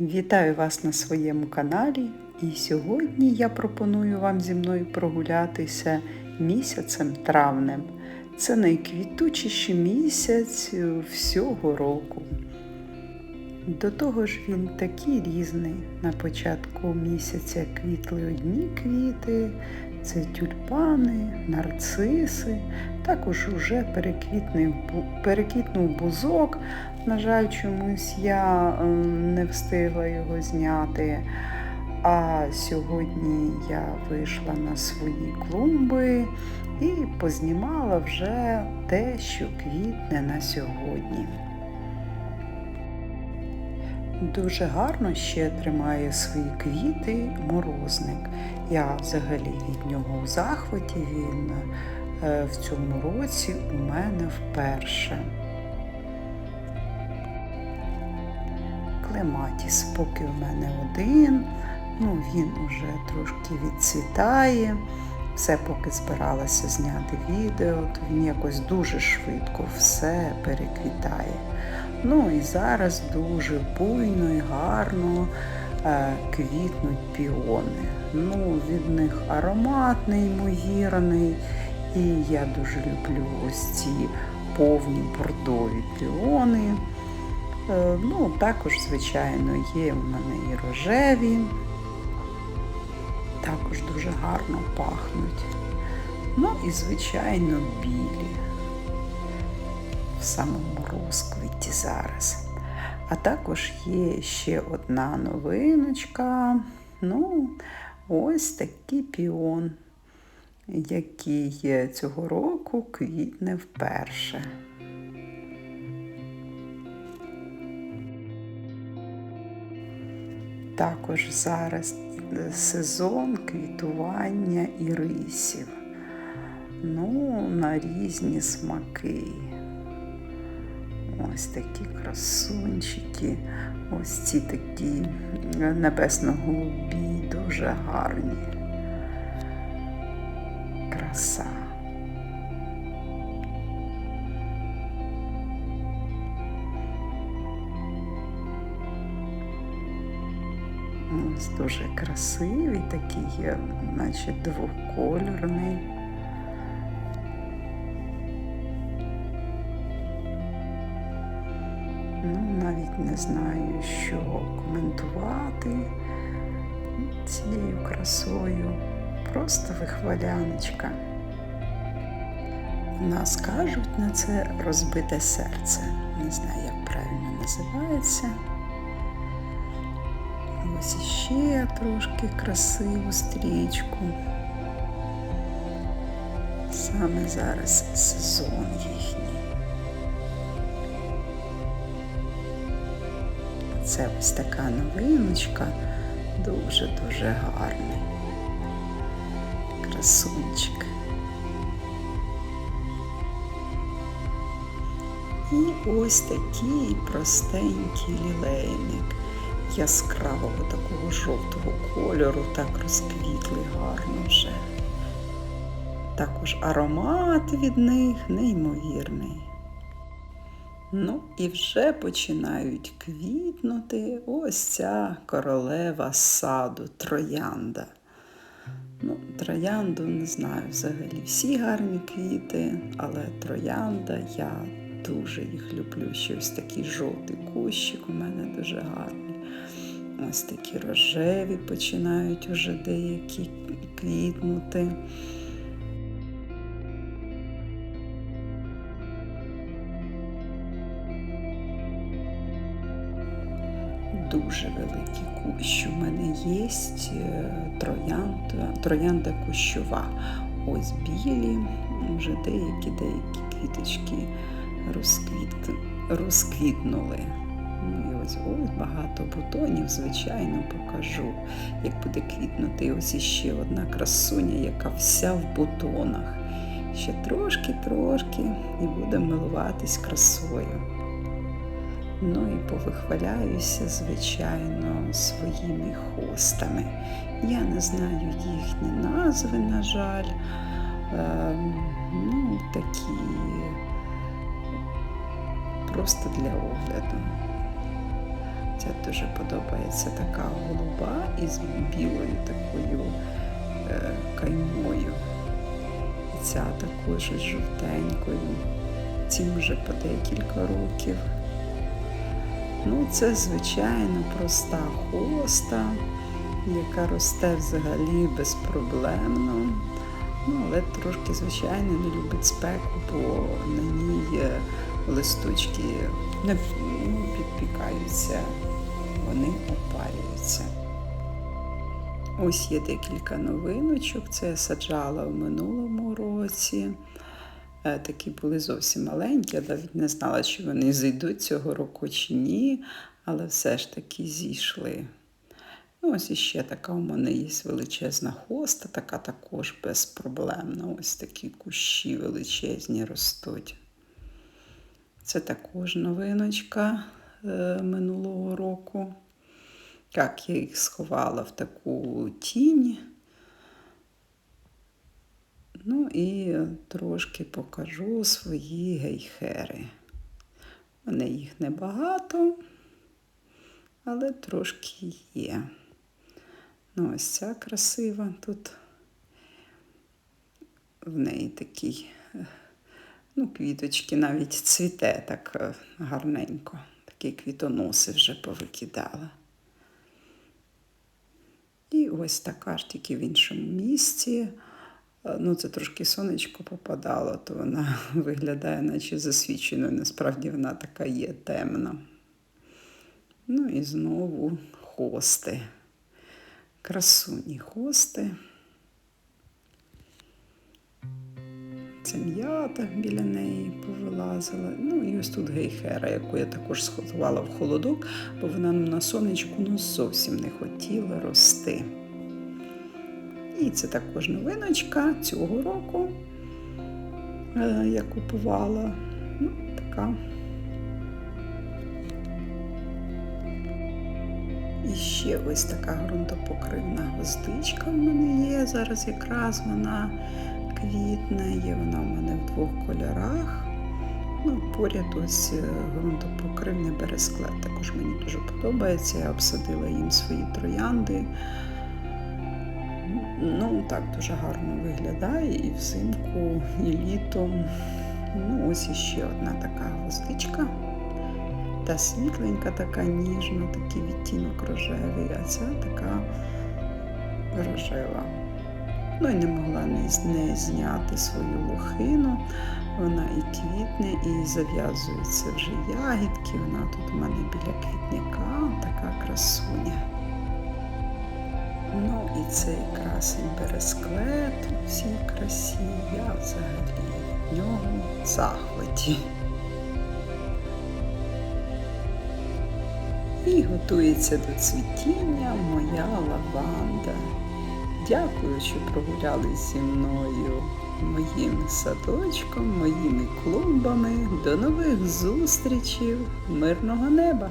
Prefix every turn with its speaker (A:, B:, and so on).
A: Вітаю вас на своєму каналі. І сьогодні я пропоную вам зі мною прогулятися місяцем травнем. Це найквітучіший місяць всього року. До того ж він такий різний. На початку місяця квітли одні квіти, це тюльпани, нарциси. Також уже переквітнув бузок. На жаль, чомусь я ем, не встигла його зняти. А сьогодні я вийшла на свої клумби і познімала вже те, що квітне на сьогодні. Дуже гарно ще тримає свої квіти морозник. Я взагалі від нього в захваті він е, в цьому році у мене вперше. Клематіс поки у мене один, ну він уже трошки відцвітає. Все поки збиралася зняти відео, то він якось дуже швидко все переквітає. Ну і зараз дуже буйно і гарно квітнуть піони. Ну, Від них аромат неймовірний. І я дуже люблю ось ці повні бордові піони. Е, ну, Також, звичайно, є у мене і рожеві, також дуже гарно пахнуть. Ну і, звичайно, білі в самому розквіті зараз. А також є ще одна новиночка. Ну, ось такий піон, який цього року квітне вперше. Також зараз сезон квітування ірисів. Ну, на різні смаки. Ось такі красунчики, ось ці такі небесно-голубі, дуже гарні. Краса. Ось дуже красивий, такий, наче двокольорний. Навіть не знаю, що коментувати цією красою. Просто вихваляночка. У нас кажуть на це розбите серце. Не знаю, як правильно називається. Ось іще трошки красиву стрічку. Саме зараз сезон їхній. Це ось така новиночка, дуже-дуже гарний. Красунчик. І ось такий простенький лілейник яскравого такого жовтого кольору, так розквітли гарно вже. Також аромат від них неймовірний. Ну і вже починають квітнути ось ця королева саду, троянда. Ну, Троянду не знаю взагалі всі гарні квіти, але троянда я дуже їх люблю. Ще ось такий жовтий кущик у мене дуже гарний. Ось такі рожеві починають уже деякі квітнути. Дуже великий кущ. У мене є е, троянда, троянда кущова. Ось білі, вже деякі-деякі квіточки розквіт, розквітнули. Ну і ось ось багато бутонів, звичайно, покажу, як буде квітнути. ось іще одна красуня, яка вся в бутонах. Ще трошки-трошки і будемо милуватись красою. Ну і повихваляюся, звичайно, своїми хостами. Я не знаю їхні назви, на жаль. Ем, ну, такі просто для огляду. Ця дуже подобається така голуба із білою такою е, каймою. І ця також із жовтенькою. Цим вже по декілька років. Ну, це звичайно проста хоста, яка росте взагалі безпроблемно. Ну, але трошки, звичайно, не любить спеку, бо на ній е, листочки не ну, підпікаються, вони опарюються. Ось є декілька новиночок. Це я саджала в минулому році. Е, Такі були зовсім маленькі, я навіть не знала, чи вони зайдуть цього року чи ні, але все ж таки зійшли. Ну, ось іще така у мене є величезна хоста, така також безпроблемна. Ось такі кущі величезні ростуть. Це також новиночка е, минулого року. Так, я їх сховала в таку тінь. Ну і трошки покажу свої гейхери. У мене їх небагато, але трошки є. Ну, ось ця красива тут. В неї такі, е, ну, квіточки навіть цвіте так е, гарненько. Такі квітоноси вже повикидала. І ось така ж тільки в іншому місці. Е, Ну, це трошки сонечко попадало, то вона виглядає, наче засвіченою. Насправді вона така є темна. Ну і знову хости. Красуні хости. Це м'ята біля неї повилазила. Ну і ось тут гейхера, яку я також сховала в холодок, бо вона на сонечку ну, зовсім не хотіла рости. І це також новиночка цього року е, я купувала. Ну, така. І ще ось така ґрунтопокривна гвоздичка в мене є. Зараз якраз вона квітне, є вона в мене в двох кольорах. Ну, поряд ось е, ґрунтопокривний бересклет. Також мені дуже подобається. Я обсадила їм свої троянди. Ну, так дуже гарно виглядає і взимку, і літом. Ну, ось іще одна така гвоздичка. Та світленька, така ніжна, такий відтінок рожевий, а ця така рожева. Ну і не могла не, зняти свою лохину. Вона і квітне, і зав'язуються вже ягідки. Вона тут у мене біля квітника, така красуня. Цей красень бересклет у всій красі. Я взагалі в нього в захваті. І готується до цвітіння моя лаванда. Дякую, що прогулялись зі мною моїм садочком, моїми клумбами. До нових зустрічей, мирного неба!